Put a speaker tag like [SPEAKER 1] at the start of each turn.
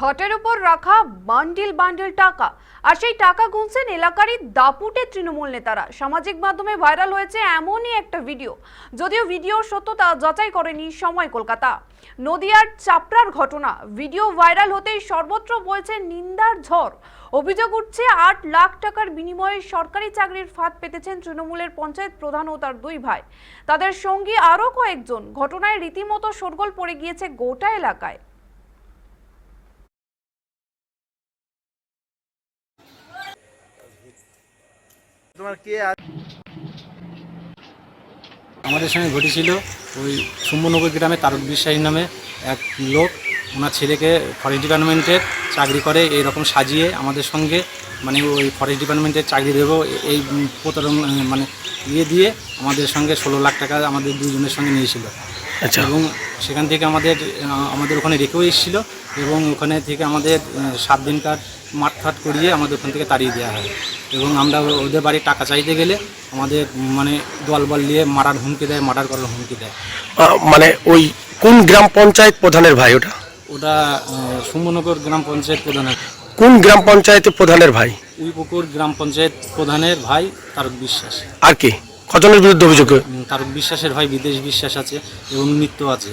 [SPEAKER 1] খটের উপর রাখা bundle bundle টাকা। আর সেই টাকা গুনছেন এলাকারই দাপুটে তৃণমূল নেতারা। সামাজিক মাধ্যমে ভাইরাল হয়েছে এমনই একটা ভিডিও। যদিও ভিডিওর সত্যতা যাচাই করেনি সময় কলকাতা। নদিয়ার চাপড়ার ঘটনা। ভিডিও ভাইরাল হতেই সর্বত্র বলছে নিন্দার ঝড়। অভিযোগ উঠছে আট লাখ টাকার বিনিময়ে সরকারি চাকরির ফাঁদ পেতেছেন তৃণমূলের পঞ্চায়েত প্রধান ও তার দুই ভাই। তাদের সঙ্গী আরও কয়েকজন। ঘটনায় রীতিমতো শোরগোল পড়ে গিয়েছে গোটা এলাকায়।
[SPEAKER 2] আমাদের সঙ্গে ঘটেছিল ওই সুম্বনগর গ্রামে তারক বিশ্বাসী নামে এক লোক। ওনার ছেলেকে ফরেস্ট ডিপার্টমেন্টের চাকরি করে, এইরকম সাজিয়ে আমাদের সঙ্গে মানে ওই ফরেস্ট ডিপার্টমেন্টের চাকরি দেবো, এই প্রতারণ মানে ইয়ে দিয়ে আমাদের সঙ্গে ষোলো লাখ টাকা আমাদের দুজনের সঙ্গে নিয়েছিল।
[SPEAKER 3] আচ্ছা।
[SPEAKER 2] এবং সেখান থেকে আমাদের আমাদের ওখানে রেখেও এসেছিল এবং ওখানে থেকে আমাদের সাত দিনকার মাঠফাট করিয়ে আমাদের ওখান থেকে তাড়িয়ে দেওয়া হয়। এবং আমরা ওদের বাড়ি টাকা চাইতে গেলে আমাদের মানে দলবল নিয়ে মারার হুমকি দেয় মার্ডার করার হুমকি দেয়।
[SPEAKER 3] মানে ওই কোন গ্রাম পঞ্চায়েত প্রধানের ভাই ওটা?
[SPEAKER 2] ওটা সুমনগর গ্রাম পঞ্চায়েত প্রধানের।
[SPEAKER 3] কোন গ্রাম পঞ্চায়েতের প্রধানের ভাই?
[SPEAKER 2] উইপুকুর গ্রাম পঞ্চায়েত প্রধানের ভাই তারক বিশ্বাস।
[SPEAKER 3] আর কি? কজনের বিরুদ্ধে অভিযোগ?
[SPEAKER 2] তার বিশ্বাসের ভাই বিদেশ বিশ্বাস আছে এবং নিত্য আছে।